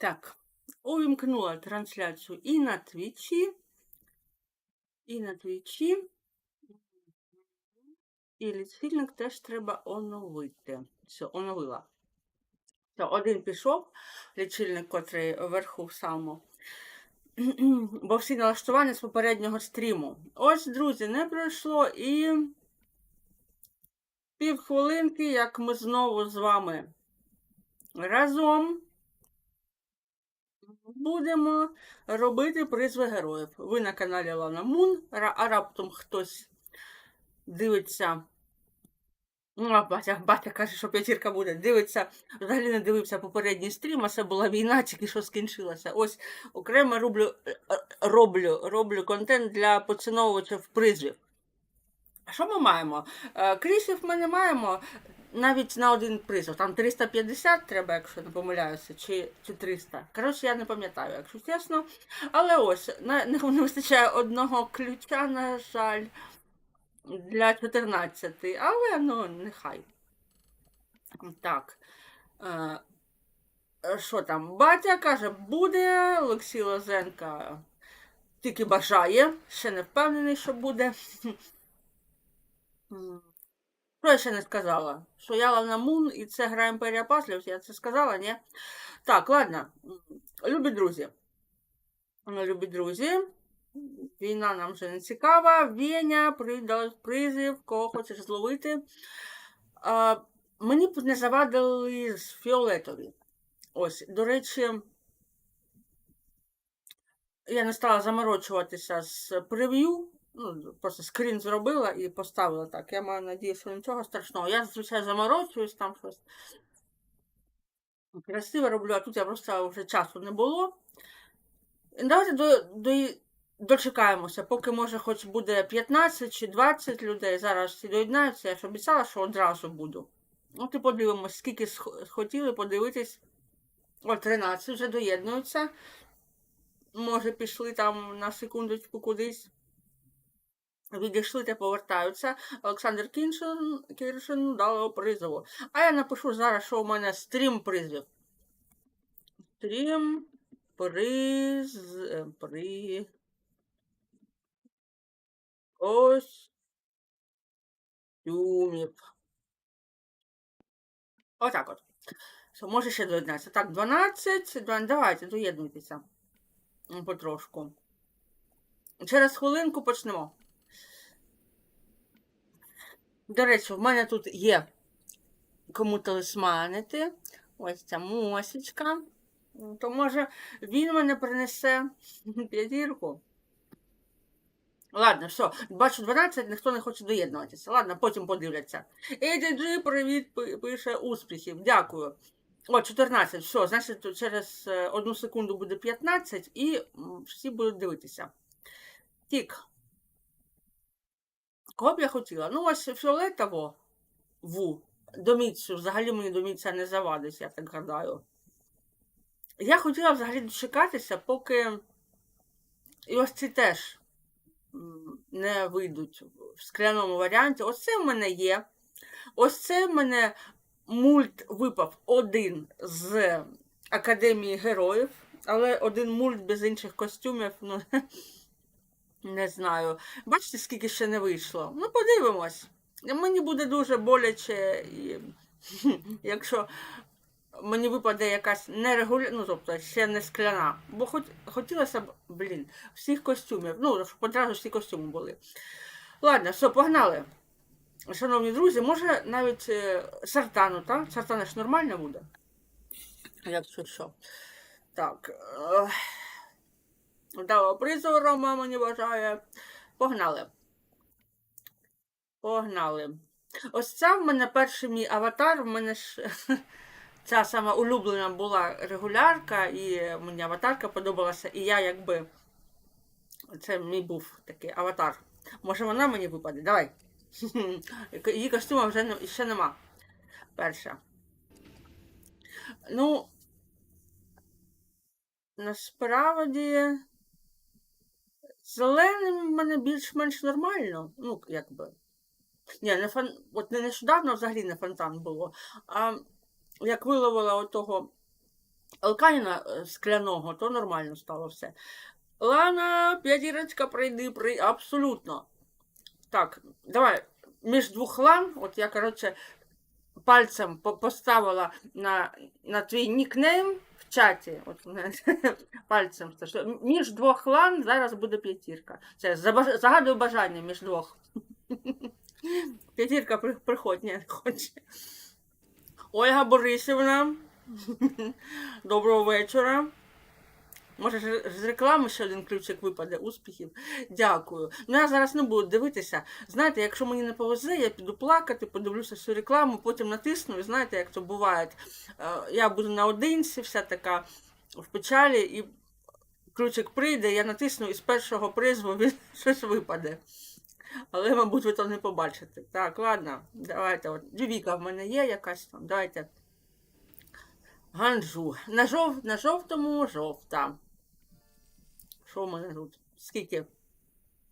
Так, увімкнула трансляцію і на Твічі, і на Твічі. І лічильник теж треба оновити. Все, оновила. Все, один пішов, лічильник, котрий вверху в самому. Бо всі налаштування з попереднього стріму. Ось, друзі, не пройшло і півхвилинки, як ми знову з вами разом будемо робити призви героїв. Ви на каналі Лана Мун, а раптом хтось дивиться. Ну, а батя, батя каже, що п'ятірка буде. Дивиться, взагалі не дивився попередній стрім, а це була війна, тільки що скінчилася. Ось окремо роблю, е, е, роблю, роблю контент для поціновувачів призів. А що ми маємо? Е, Крісів ми не маємо навіть на один призов. Там 350 треба, якщо не помиляюся, чи, чи 300. Коротше, я не пам'ятаю, якщо чесно. Але ось, на- не, вистачає одного ключа, на жаль, для 14. Але ну, нехай. Так. Е, Що там? Батя каже, буде. Олексій Лозенка тільки бажає. Ще не впевнений, що буде. Що я ще не сказала? Що я Лана Мун і це гра Імперія Паслів, я це сказала, ні? Так, ладно. Любі друзі. Любі друзі. Війна нам вже не цікава. Веня, придав призив, кого хочеш зловити. А, мені б не завадили з фіолетові. Ось, до речі, я не стала заморочуватися з прев'ю. Ну, просто скрін зробила і поставила так. Я маю надію, що нічого страшного. Я зазвичай заморочуюсь там щось. Красиво роблю, а тут я просто вже часу не було. Давайте до, до, дочекаємося, поки може хоч буде 15 чи 20 людей. Зараз всі доєднаються. Я ж обіцяла, що одразу буду. От і подивимось, скільки хотіли подивитись. О, 13 вже доєднуються. Може, пішли там на секундочку кудись. Відійшли та повертаються. Олександр Кіншин, Кіршин дало призову. А я напишу зараз, що у мене стрім призів. Стрім приз. При. Костюмів. Отак от. Може ще доєднатися. Так, 12. два- Давайте, доєднуйтеся. Потрошку. Через хвилинку почнемо. До речі, в мене тут є кому талисманити. Ось ця мосічка. То може він мене принесе п'ятірку. Ладно, все, бачу 12, ніхто не хоче доєднуватися. Ладно, потім подивляться. ADG, привіт, пише успіхів. Дякую. О, 14, все, значить, через е, одну секунду буде 15 і всі будуть дивитися. Тік. Кого б я хотіла? Ну, ось фіолетово ву. Доміцю. Взагалі мені доміця не завадить, я так гадаю. Я хотіла взагалі дочекатися, поки і ось ці теж не вийдуть в скляному варіанті. Ось це в мене є. Ось це в мене мульт випав один з Академії героїв, але один мульт без інших костюмів, ну, не знаю. Бачите, скільки ще не вийшло? Ну, подивимось. Мені буде дуже боляче, якщо мені випаде якась нерегулярна, ну, тобто ще не скляна. Бо хоч, хотілося б, блін, всіх костюмів. Ну, щоб одразу всі костюми були. Ладно, все, погнали. Шановні друзі, може навіть е, сартану, так? Сартана ж нормально буде. Якщо що. Так. Е, Вдало призову Рома мені бажає. Погнали. Погнали. Ось це в мене перший мій аватар. В мене ж ця сама улюблена була регулярка, і мені аватарка подобалася. І я якби. Це мій був такий аватар. Може вона мені випаде? Давай. Її костюма вже ще нема. Перша. Ну, насправді, зеленим в мене більш-менш нормально. Ну, якби. Ні, не фон... от не нещодавно взагалі не фонтан було. А як виловила отого Алканіна е, скляного, то нормально стало все. Лана, п'ятірочка, прийди, при... Абсолютно. Так, давай. Між двох лан, от я, коротше, пальцем поставила на, на твій нікнейм чаті. От, пальцем. це що Між двох лан зараз буде п'ятірка. Це загадую бажання між двох. П'ятірка при- приходь, не хоче. Ольга Борисівна. Доброго вечора. Може, з реклами ще один ключик випаде успіхів. Дякую. Ну я зараз не буду дивитися. Знаєте, якщо мені не повезе, я піду плакати, подивлюся всю рекламу, потім натисну, і знаєте, як це буває. Е, Я буду наодинці, вся така в печалі, і ключик прийде, я натисну і з першого призву він щось випаде. Але, мабуть, ви то не побачите. Так, ладно, давайте. От. Віка в мене є якась там. Давайте. Ганжу. На, жов... на жовтому жовта. Що в мене тут? Скільки?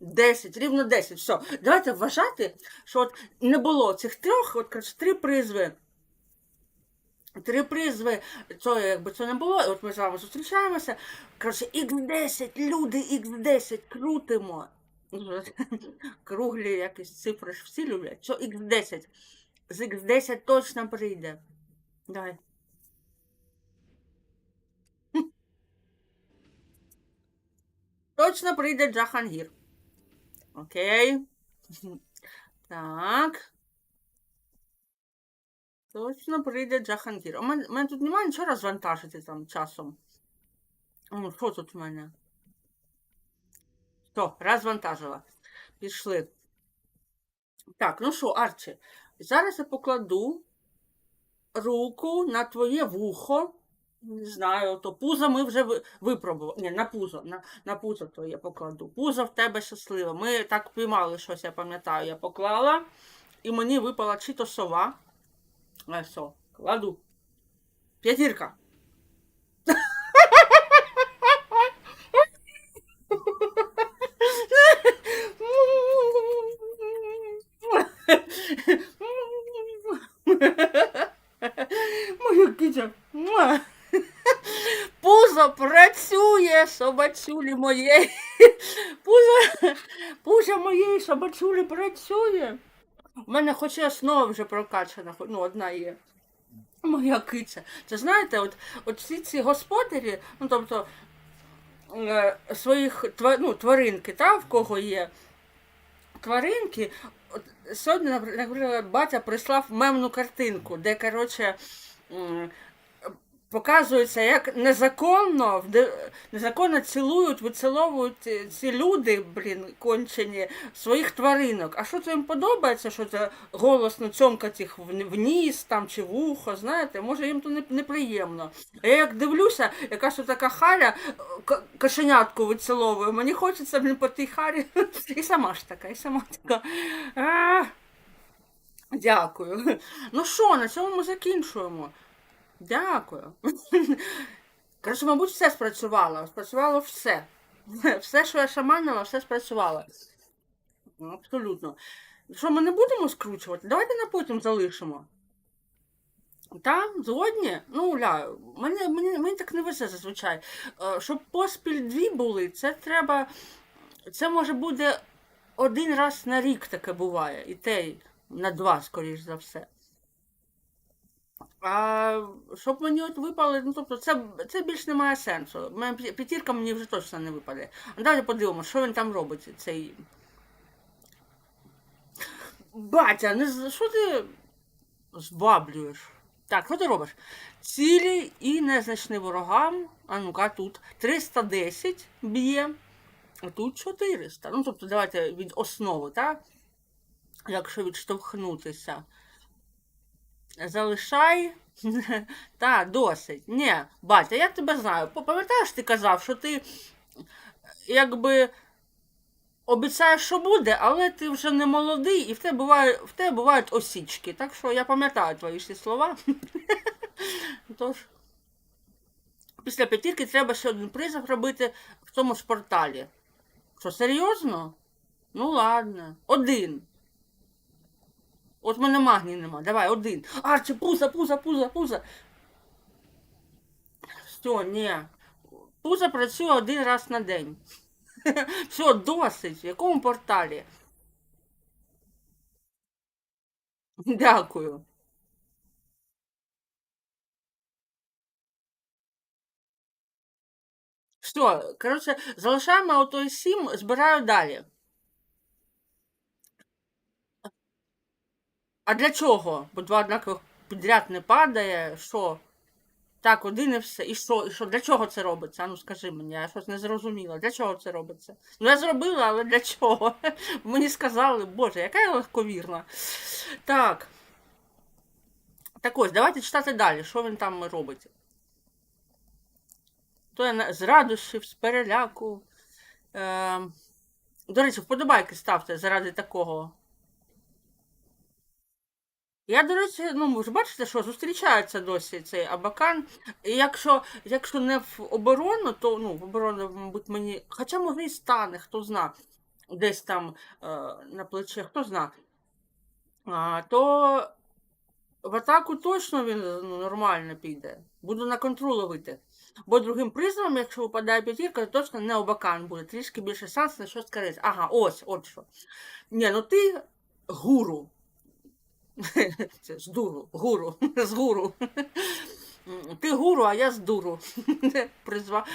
10, рівно 10. Все. Давайте вважати, що от не було цих трьох, от коротше, три призви. Три призви, то якби це не було, от ми з вами зустрічаємося. Коротше, X10, люди, X10, крутимо. Круглі якісь цифри ж всі люблять. Що X10? З X10 точно прийде. Давай. Точно прийде Джахангір. Окей. Так. Точно прийде Джахангір. У мене, у мене тут немає нічого розвантажити там часом. О, що тут у мене? Все, розвантажила. Пішли. Так, ну що, Арчі, зараз я покладу руку на твоє вухо. Не знаю, то пузо ми вже випробували. Ні, на пузо. На, на пузо то я покладу. Пузо в тебе щасливе. Ми так піймали щось, я пам'ятаю. Я поклала, і мені випала чи то сова. А все, кладу. П'ятірка. Моя киця. Муа. Пузо працює, собачулі моєї. Пузо, пузо моєї собачулі працює. У мене хоч і основа вже прокачана, ну, одна є. Моя киця. Це знаєте, от, от всі ці господарі, ну тобто е, своїх ну, тваринки, та, в кого є тваринки. От, сьогодні, наприклад, батя прислав мемну картинку, де, коротше, показується, як незаконно, незаконно цілують, виціловують ці- люди, блін, кончені, своїх тваринок. А що це їм подобається, що це голосно цьомкать їх в, ніс там, чи в ухо, знаєте, може їм то неприємно. А я як дивлюся, якась така харя кошенятку виціловує, мені хочеться, блін, по тій харі. І сама ж така, і сама така. Дякую. Ну що, на цьому ми закінчуємо. Дякую. Коротше, мабуть, все спрацювало. Спрацювало все. Все, що я шаманила, все спрацювало. Абсолютно. Що ми не будемо скручувати? Давайте на потім залишимо. Та, згодні? Ну, ля, мені, мені, мені так не везе зазвичай. Е, Щоб поспіль дві були, це треба. Це може буде один раз на рік таке буває. І те на два, скоріш за все. А щоб мені от випали, ну тобто це, це більш не має сенсу. Моя п'ятірка мені вже точно не випаде. А далі подивимося, що він там робить, цей. Батя, не що ти збаблюєш? Так, що ти робиш? Цілі і незначні ворогам. А ну-ка, тут 310 б'є, а тут 400. Ну, тобто, давайте від основи, так? Якщо відштовхнутися. Залишай. Та, досить. Ні, батя, я тебе знаю. Пам'ятаєш, ти казав, що ти якби обіцяєш, що буде, але ти вже не молодий, і в тебе буває, в тебе бувають осічки. Так що я пам'ятаю твої всі слова. Тож, після п'ятірки треба ще один призов робити в тому ж порталі. Що, серйозно? Ну ладно. Один. От в мене магнії нема. Давай, один. Арчі, пуза, пуза, пуза, пуза. Все, ні. Пузо працює один раз на день. Все, досить. В якому порталі? Дякую. Все, коротше, залишаємо отой сім, збираю далі. А для чого? Бо два однакових підряд не падає. Що? Так, один і все. І що? І що? Для чого це робиться? Ну скажи мені, я щось не зрозуміла. Для чого це робиться? Ну я зробила, але для чого? Мені сказали, боже, яка я легковірна. Так. Так ось, давайте читати далі, що він там робить. То я на- з радощів, з переляку. Е, до речі, вподобайки ставте заради такого. Я, до речі, ну ви ж бачите, що зустрічається досі цей абакан. І якщо, якщо не в оборону, то ну, в оборону, мабуть, мені. Хоча може і стане, хто зна, десь там е, на плече, хто зна. А, то в атаку точно він ну, нормально піде. Буду на контроль ловити. Бо другим призовом, якщо випадає п'ятірка, то точно не обакан буде. Трішки більше шанс на щось скорити. Ага, ось, от що. Ні, ну ти гуру. Це з дуру, гуру, з гуру. Ти гуру, а я з дуру. Призва...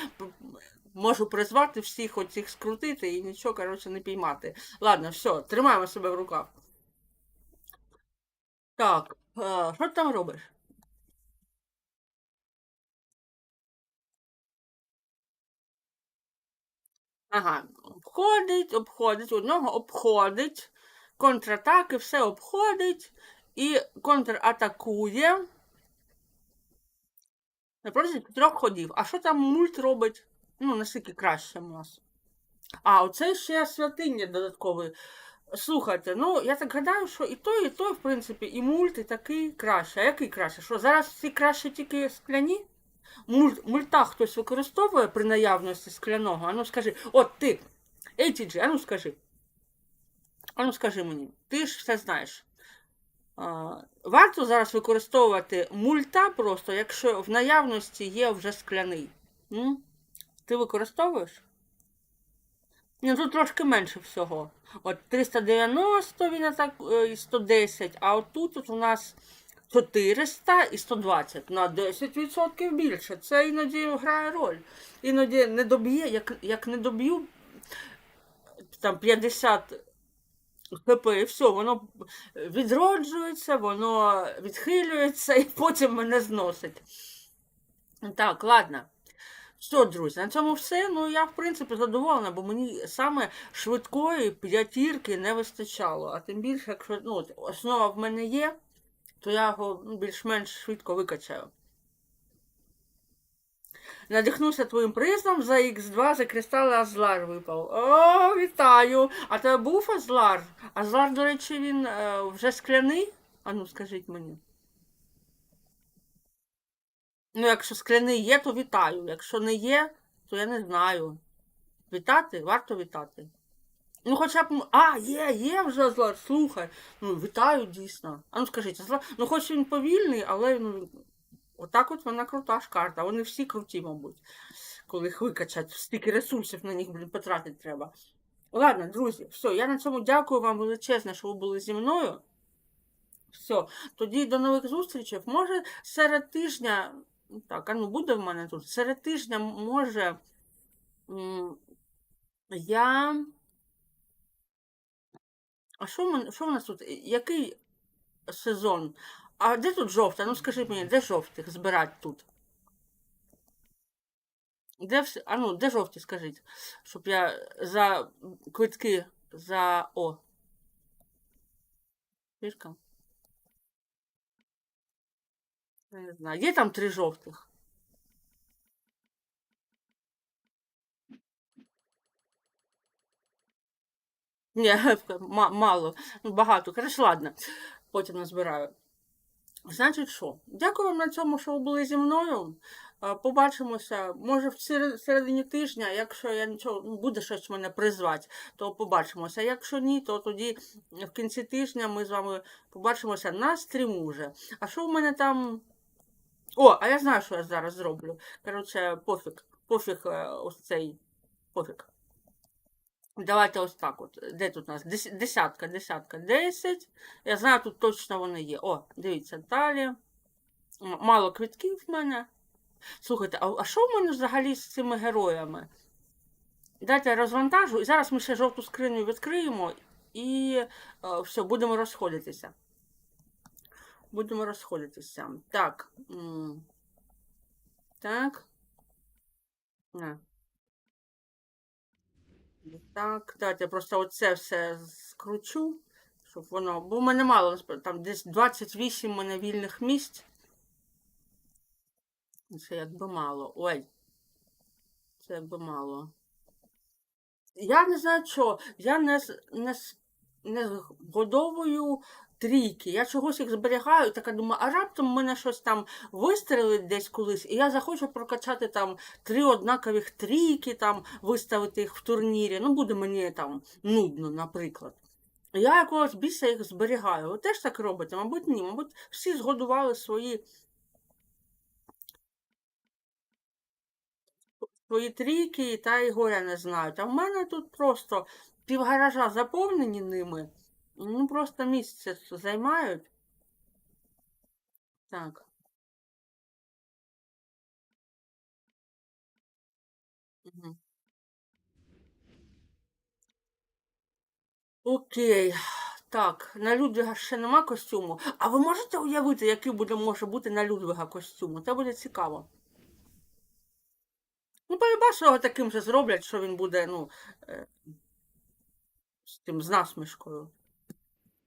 Можу призвати всіх оцих скрутити і нічого, коротше, не піймати. Ладно, все, тримаємо себе в руках. Так, е, що ти там робиш? Ага, обходить, обходить, одного обходить, контратаки, все обходить і контратакує. На протязі трьох ходів. А що там мульт робить? Ну, наскільки краще у нас. А, оце ще святиня додатковий. Слухайте, ну я так гадаю, що і той, і той, в принципі, і мульт, і такий краще. А який краще? Що зараз всі краще тільки скляні? Мульт, мульта хтось використовує при наявності скляного? Ану скажи, от ти, ATG, ану скажи. Ану скажи мені, ти ж все знаєш. Варто зараз використовувати мульта просто, якщо в наявності є вже скляний. М? Ти використовуєш? Ні, тут трошки менше всього. От 390 він атак е, і 110, а от тут от у нас 400 і 120 на 10% більше. Це іноді грає роль. Іноді не доб'є, як, як не доб'ю там 50 хп і все, воно відроджується, воно відхилюється і потім мене зносить. Так, ладно. Що, друзі, на цьому все. Ну, я, в принципі, задоволена, бо мені саме швидкої п'ятірки не вистачало. А тим більше, якщо ну, основа в мене є, то я його ну, більш-менш швидко викачаю. Надихнувся твоїм призом за Х2 за кристали Азлар випав. О, вітаю! А тебе був Азлар? Азлар, до речі, він е, вже скляний? А ну скажіть мені. Ну, якщо скляний є, то вітаю. Якщо не є, то я не знаю. Вітати? Варто вітати. Ну, хоча б. А, є, є вже Азлар, слухай. Ну, вітаю дійсно. А ну скажіть, Азлар, ну хоч він повільний, але отак от вона крута ж карта. Вони всі круті, мабуть. Коли їх викачать, стільки ресурсів на них, блін, потратити треба. Ладно, друзі, все, я на цьому дякую вам величезне, що ви були зі мною. Все, тоді до нових зустрічей. Може, серед тижня. Так, а ну буде в мене тут. Серед тижня, може. Я. А що в що в нас тут? Який сезон? А де тут жовте? Ну скажіть мені, де жовтих збирати тут? Де всі? А ну, де жовті, скажіть, щоб я за квитки за О. Фішка? Я не знаю. Є там три жовтих? Ні, мало. Ну, багато. Коротше, ладно. Потім назбираю. Значить, що? Дякую вам на цьому, що ви були зі мною. Побачимося. Може, в середині тижня, якщо я нічого ну, буде щось мене призвати, то побачимося. Якщо ні, то тоді в кінці тижня ми з вами побачимося на стріму вже. А що в мене там? О, а я знаю, що я зараз зроблю. Коротше, пофіг. Пофіг е, ось цей. Пофіг. Давайте ось так от. Де тут у нас? Десятка, десятка, десять. Я знаю, тут точно вони є. О, дивіться, далі. Мало квитків в мене. Слухайте, а, що в мене взагалі з цими героями? Дайте я розвантажу, і зараз ми ще жовту скриню відкриємо і е, все, будемо розходитися. Будемо розходитися. Так. Так. На. Так, давайте я просто оце все скручу, щоб воно. Бо в мене мало, там десь 28 в мене вільних місць. Це якби мало. Ой. Це якби мало. Я не знаю що. Я не, не, не годовую трійки. Я чогось їх зберігаю, така думаю, а раптом мене щось там вистрелить десь колись, і я захочу прокачати там три однакових трійки, там виставити їх в турнірі. Ну, буде мені там нудно, наприклад. Я якогось біса їх зберігаю. Ви теж так робите? Мабуть, ні. Мабуть, всі згодували свої. Свої трійки та й горя не знають. А в мене тут просто півгаража заповнені ними. Ну, просто місце займають. Так. Окей. Так, на Людвіга ще нема костюму. А ви можете уявити, який буде може бути на Людвіга костюм? Це буде цікаво. Ну, полюба, що його таким же зроблять, що він буде, ну, е, з тим з насмішкою.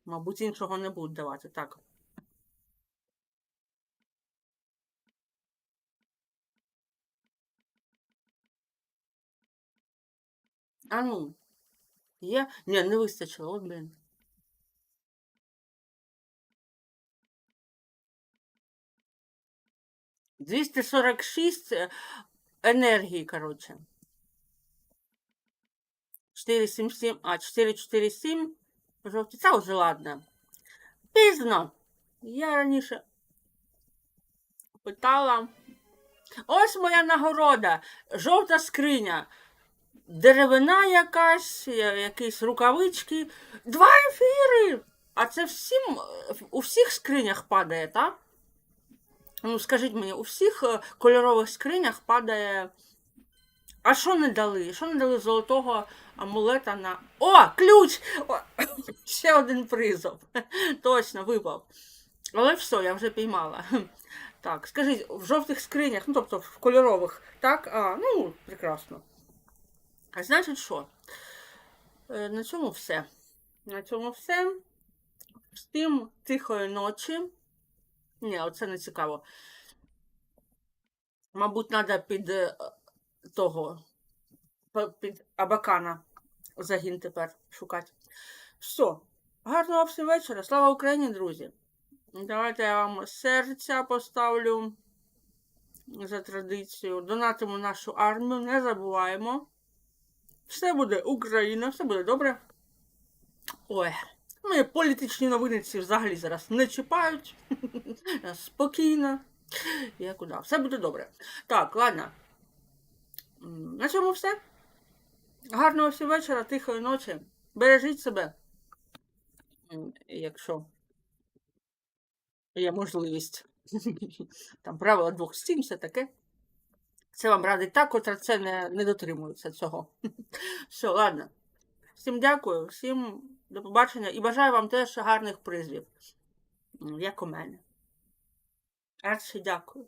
Мабуть, іншого не будуть давати. Так. А ну, є? Ні, не вистачило, от, блін. Двісті сорок шість е, енергії, коротше. 477, а 447 жовті. Це вже ладно. Пізно. Я раніше питала. Ось моя нагорода. Жовта скриня. Деревина якась, якісь рукавички. Два ефіри. А це всім у всіх скринях падає, так? Ну, скажіть мені, у всіх е, кольорових скринях падає. А що не дали? Що не дали золотого амулета на. О, ключ! О, ще один призов. Точно, випав. Але все, я вже піймала. Так, скажіть, в жовтих скринях, ну тобто в кольорових, так? А, ну, прекрасно. А значить що? Е, На цьому все. На цьому все. Всім тихої ночі. Ні, оце не цікаво. Мабуть, треба під е, того, під Абакана загін тепер шукати. Все. Гарного всім вечора. Слава Україні, друзі! Давайте я вам серця поставлю за традицію. Донатимо нашу армію, не забуваємо. Все буде Україна, все буде добре. Ой, ми політичні новини ці взагалі зараз не чіпають. Спокійно. Я куди? Все буде добре. Так, ладно. На цьому все. Гарного всім вечора, тихої ночі. Бережіть себе. Якщо є можливість. Там правило двох все таке. Це вам радить та, котра це не, не дотримується цього. Все, ладно. Всім дякую, всім до побачення і бажаю вам теж гарних призвів, як у мене. Арчі, дякую.